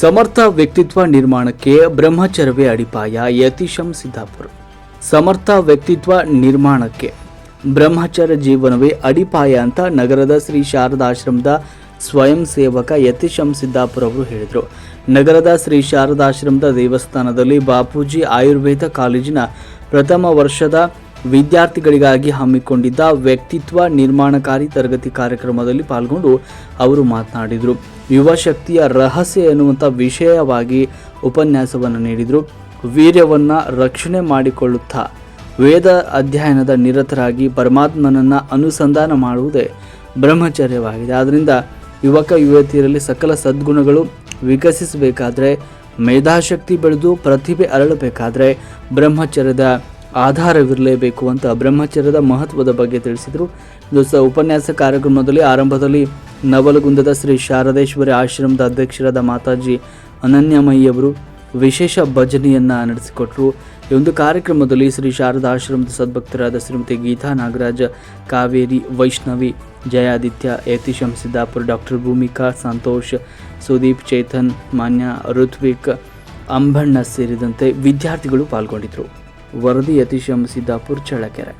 ಸಮರ್ಥ ವ್ಯಕ್ತಿತ್ವ ನಿರ್ಮಾಣಕ್ಕೆ ಬ್ರಹ್ಮಚರ್ಯವೇ ಅಡಿಪಾಯ ಯತೀಶಂ ಸಿದ್ದಾಪುರ. ಸಮರ್ಥ ವ್ಯಕ್ತಿತ್ವ ನಿರ್ಮಾಣಕ್ಕೆ ಬ್ರಹ್ಮಚರ್ಯ ಜೀವನವೇ ಅಡಿಪಾಯ ಅಂತ ನಗರದ ಶ್ರೀ ಶಾರದಾಶ್ರಮದ ಸ್ವಯಂ ಸೇವಕ ಯತೀಶಂ ಸಿದ್ದಾಪುರ ಅವರು ಹೇಳಿದರು. ನಗರದ ಶ್ರೀ ಶಾರದಾಶ್ರಮದ ದೇವಸ್ಥಾನದಲ್ಲಿ ಬಾಪೂಜಿ ಆಯುರ್ವೇದ ಕಾಲೇಜಿನ ಪ್ರಥಮ ವರ್ಷದ ವಿದ್ಯಾರ್ಥಿಗಳಿಗಾಗಿ ಹಮ್ಮಿಕೊಂಡಿದ್ದ ವ್ಯಕ್ತಿತ್ವ ನಿರ್ಮಾಣಕಾರಿ ತರಗತಿ ಕಾರ್ಯಕ್ರಮದಲ್ಲಿ ಪಾಲ್ಗೊಂಡು ಅವರು ಮಾತನಾಡಿದರು. ಯುವ ಶಕ್ತಿಯ ರಹಸ್ಯ ಎನ್ನುವಂಥ ವಿಷಯವಾಗಿ ಉಪನ್ಯಾಸವನ್ನು ನೀಡಿದರು. ವೀರ್ಯವನ್ನು ರಕ್ಷಣೆ ಮಾಡಿಕೊಳ್ಳುತ್ತಾ ವೇದ ಅಧ್ಯಯನದ ನಿರತರಾಗಿ ಪರಮಾತ್ಮನನ್ನು ಅನುಸಂಧಾನ ಮಾಡುವುದೇ ಬ್ರಹ್ಮಚರ್ಯವಾಗಿದೆ. ಆದ್ದರಿಂದ ಯುವಕ ಯುವತಿಯರಲ್ಲಿ ಸಕಲ ಸದ್ಗುಣಗಳು ವಿಕಸಿಸಬೇಕಾದ್ರೆ, ಮೇಧಾಶಕ್ತಿ ಬೆಳೆದು ಪ್ರತಿಭೆ ಅರಳಬೇಕಾದ್ರೆ ಬ್ರಹ್ಮಚರ್ಯದ ಆಧಾರವಿರಲೇಬೇಕು ಅಂತ ಬ್ರಹ್ಮಚರ್ಯದ ಮಹತ್ವದ ಬಗ್ಗೆ ತಿಳಿಸಿದರು. ದೋಸ್ತ, ಉಪನ್ಯಾಸ ಕಾರ್ಯಕ್ರಮದಲ್ಲಿ ಆರಂಭದಲ್ಲಿ ನವಲಗುಂದದ ಶ್ರೀ ಶಾರದೇಶ್ವರಿ ಆಶ್ರಮದ ಅಧ್ಯಕ್ಷರಾದ ಮಾತಾಜಿ ಅನನ್ಯಮಯ್ಯವರು ವಿಶೇಷ ಭಜನೆಯನ್ನು ನಡೆಸಿಕೊಟ್ಟರು ಈ ಒಂದು ಕಾರ್ಯಕ್ರಮದಲ್ಲಿ ಶ್ರೀ ಶಾರದಾ ಆಶ್ರಮದ ಸದ್ಭಕ್ತರಾದ ಶ್ರೀಮತಿ ಗೀತಾ ನಾಗರಾಜ್, ಕಾವೇರಿ ವೈಷ್ಣವಿ, ಜಯಾದಿತ್ಯ, ಯತೀಶಂ ಸಿದ್ದಾಪುರ, ಡಾಕ್ಟರ್ ಭೂಮಿಕಾ ಸಂತೋಷ್, ಸುದೀಪ್ ಚೇತನ್, ಮಾನ್ಯ ಋತ್ವಿಕ್, ಅಂಬಣ್ಣ ಸೇರಿದಂತೆ ವಿದ್ಯಾರ್ಥಿಗಳು ಪಾಲ್ಗೊಂಡಿದ್ದರು ವರದಿ ಯತೀಶಂ ಸಿದ್ದಾಪುರ ಚಳ್ಳಕೆರೆ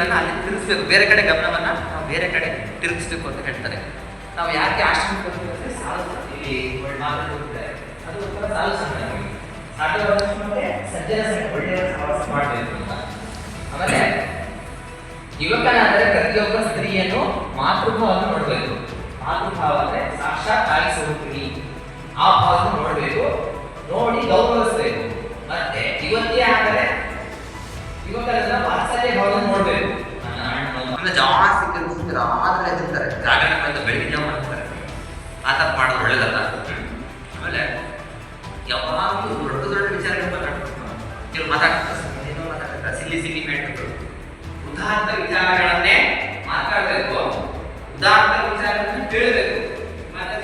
ಗಳನ್ನ ಅಲ್ಲಿ ತಿರುಗಿಸ್ಬೇಕು. ಬೇರೆ ಕಡೆ ಗಮನವನ್ನ ನಾವು ಬೇರೆ ಕಡೆ ತಿರುಗಿಸ್ಬೇಕು ಅಂತ ಹೇಳ್ತಾರೆ. ನಾವು ಯಾಕೆ ಆಶ್ರಮಕ್ಕೆ ಬರ್ತೀವಿ ಅಂದ್ರೆ ಅದು ಸಾಲು ಸಜ್ಜನ ಒಳ್ಳೆಯ ಅಂತ. ಆಮೇಲೆ, ಯುವಕನಾದರೆ ಪ್ರತಿಯೊಬ್ಬ ಸ್ತ್ರೀಯನ್ನು ಮಾತೃಭಾವವನ್ನು ನೋಡಬೇಕು. ಮಾತೃಭಾವ ಅಂದ್ರೆ ಸಾಕ್ಷಾತ್ ತಾಯಿ ಸ್ವರೂಪಿಣಿ ಆ ಭಾವವನ್ನು ನೋಡಬೇಕು. ನೋಡಿ ಗೌರವಿಸಬೇಕು. ಒಳ್ಳೇದಲ್ಲ? ಆಮೇಲೆ ಯಾವಾಗಲೂ ದೊಡ್ಡ ದೊಡ್ಡ ವಿಚಾರಗಳು ಮಾತಾಡ್ತಾರೆ ಕೆಲವು ಮಾತಾಡ್ತಾರೆ ಏನೋ ಮಾತಾಡ್ತಾರೆ ಸಿಲ್ಲಿ ಸಿಲ್ಲಿ ಮ್ಯಾಟ್ಗಳು ಉದಾಹರಣ ವಿಚಾರಗಳನ್ನೇ ಮಾತಾಡಬೇಕು. ಉದಾಹರಣ ವಿಚಾರಗಳನ್ನು ಕೇಳಬೇಕು. ಮತ್ತೆ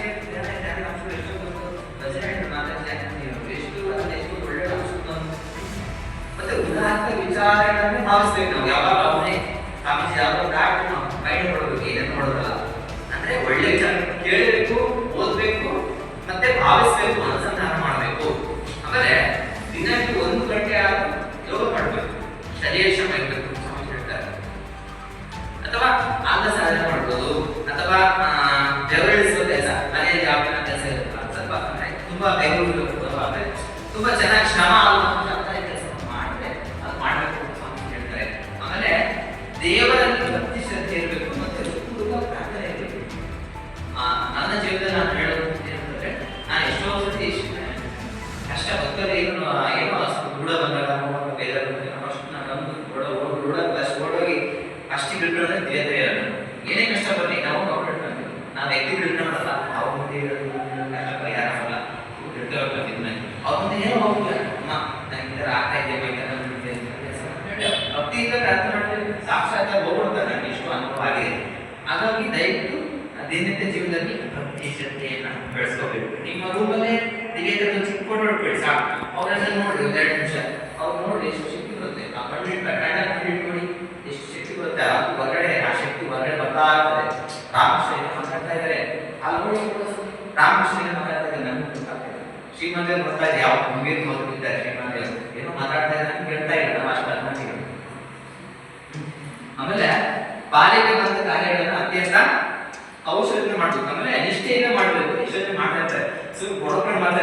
ನಾವು ಯಾವಾಗ ಅವನೇ ಸ್ವಾಮೀಜಿ ಯಾವ ದಾಟ್ ನಾವು ಮೈಂಡ್ ಮಾಡಬೇಕು. ಏನೇನು ಅಂದ್ರೆ ಒಳ್ಳೆ ವಿಚಾರ ಕೇಳಬೇಕು. ಓದ್ಬೇಕು, ಮತ್ತೆ ಭಾವಿಸ್ಬೇಕು ಅನುಸಂಧಾನ ಮಾಡಬೇಕು. ಆಮೇಲೆ ದಿನಕ್ಕೆ ಒಂದು ಗಂಟೆ ಆದ್ರೂ ಯೋಗ ಮಾಡಬೇಕು. ಶರೀರ ಶ್ರಮ ಇರಬೇಕು ಹೇಳ್ತಾರೆ. ಅಥವಾ ಆಗ ಸಾಧನೆ ಮಾಡ್ಬೋದು, ಅಥವಾ ಬೆವರಿಳಿಸುವ ಕೆಲಸ ಮನೆಯ ಯಾವಿನ ಕೆಲಸ ಇರುತ್ತೆ ಸ್ವಲ್ಪ, ತುಂಬಾ ಬೆಂಗಳೂರು ತುಂಬಾ ಚೆನ್ನಾಗಿ ಶ್ರಮ ಆಗುವಂತ ಹಾಗಾಗಿ ದಯವಿಟ್ಟು ದಿನನಿತ್ಯ ಜೀವನದಲ್ಲಿ ಶ್ರದ್ಧೆಯನ್ನ ಬೆಳೆಸ್ಕೋಬೇಕು. ನಿಮ್ಮ ರೂಮಲ್ಲೇ ಚಿಕ್ಕ ಫೋಟೋ ಸಾಕು. ನೋಡಿ ಒಂದು ಎರಡು ನಿಮಿಷ. ಅವ್ರು ನೋಡಿ ಎಷ್ಟು ಶಕ್ತಿ ಬರುತ್ತೆ. ಆ ಕಣ್ಣು ಇಟ್ಟ ಕಣ್ಣ ನೋಡಿ ಎಷ್ಟು ಶಕ್ತಿ ಆ ಶಕ್ತಿ ಹೊರಗಡೆ ಬರ್ತಾ ಇರ್ತದೆ. ರಾಮಕೃಷ್ಣ ಮಾತಾಡ್ತಾ ಇದ್ದಾರೆ ಅಲ್ಲಿ ನೋಡಿ ರಾಮಕೃಷ್ಣ ಇದ್ದಾರೆ ಶ್ರೀಮಂತರು ಬರ್ತಾ ಇದೆ ಯಾವ ಗಂಭೀರ ಹೋಗ್ತಿದ್ದಾರೆ ಶ್ರೀಮಂತರು. ಏನೋ ಮಾತಾಡ್ತಾ ಇದ್ದಾರೆ ಕೇಳ್ತಾ ಇಲ್ಲ. ಆಮೇಲೆ ಬಂದ ಕಾರ್ಯಗಳನ್ನ ಔಷಧಿನ ಮಾಡ್ಬೇಕು. ಅಂದ್ರೆ ನಿಷ್ಠೆಯಿಂದ ಮಾಡ್ಬೇಕು. ನಿಷ್ಠೆ ಮಾಡ್ತಾ ಇರ್ತಾರೆ. ಬಡಕೊಂಡು ಮಾಡ್ತಾ